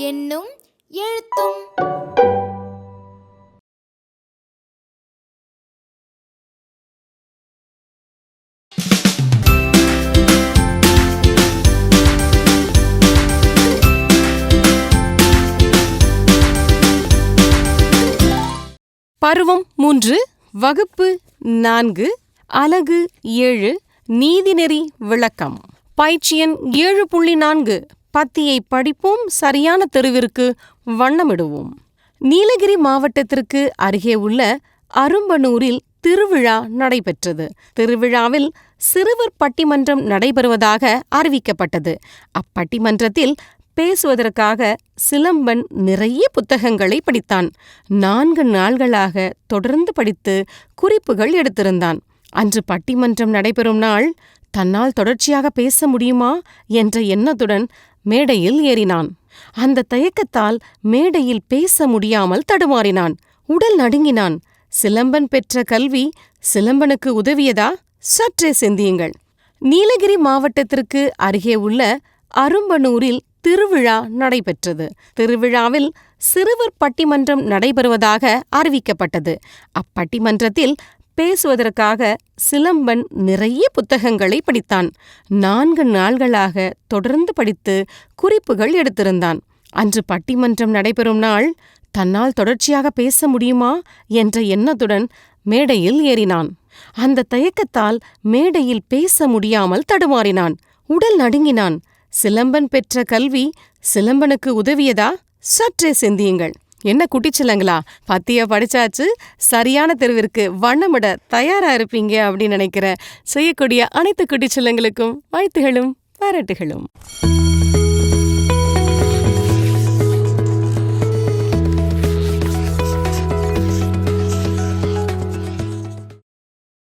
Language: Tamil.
என்னும் எழுத்தும். பருவம் மூன்று வகுப்பு நான்கு அலகு ஏழு நீதிநெறி விளக்கம். பயிற்சியன் ஏழு புள்ளி நான்கு. பத்தியை படிப்போம் சரியான தெருவிற்கு வண்ணமிடுவோம். நீலகிரி மாவட்டத்திற்கு அருகே உள்ள அரும்பனூரில் திருவிழா நடைபெற்றது. திருவிழாவில் சிறுவர் பட்டிமன்றம் நடைபெறுவதாக அறிவிக்கப்பட்டது. அப்பட்டிமன்றத்தில் பேசுவதற்காக சிலம்பன் நிறைய புத்தகங்களை படித்தான். நான்கு நாள்களாக தொடர்ந்து படித்து குறிப்புகள் எடுத்திருந்தான். அன்று பட்டிமன்றம் நடைபெறும் நாள் தன்னால் தொடர்ச்சியாக பேச முடியுமா என்ற எண்ணத்துடன் மேடையில் ஏறினான். அந்த தயக்கத்தால் மேடையில் பேச முடியாமல் தடுமாறினான். உடல் நடுங்கினான். சிலம்பன் பெற்ற கல்வி சிலம்பனுக்கு உதவியதா? சற்றே சிந்தியுங்கள். நீலகிரி மாவட்டத்திற்கு அருகே உள்ள அரும்பனூரில் திருவிழா நடைபெற்றது. திருவிழாவில் சிறுவர் பட்டிமன்றம் நடைபெறுவதாக அறிவிக்கப்பட்டது. அப்பட்டிமன்றத்தில் பேசுவதற்காக சிலம்பன் நிறைய புத்தகங்களை படித்தான். நான்கு நாள்களாக தொடர்ந்து படித்து குறிப்புகள் எடுத்திருந்தான். அன்று பட்டிமன்றம் நடைபெறும் நாள் தன்னால் தொடர்ச்சியாக பேச முடியுமா என்ற எண்ணத்துடன் மேடையில் ஏறினான். அந்த தயக்கத்தால் மேடையில் பேச முடியாமல் தடுமாறினான். உடல் நடுங்கினான். சிலம்பன் பெற்ற கல்வி சிலம்பனுக்கு உதவியதா? சற்றே சிந்தியுங்கள். என்ன குட்டிச்சிலங்களா பத்திய படிச்சாச்சு? சரியான தெருவிற்கு வண்ணமிட தயாரா இருப்பீங்க அப்படின்னு நினைக்கிற செய்யக்கூடிய அனைத்து குட்டிச்சிலங்களுக்கும் வாழ்த்துகளும் பாராட்டுகளும்.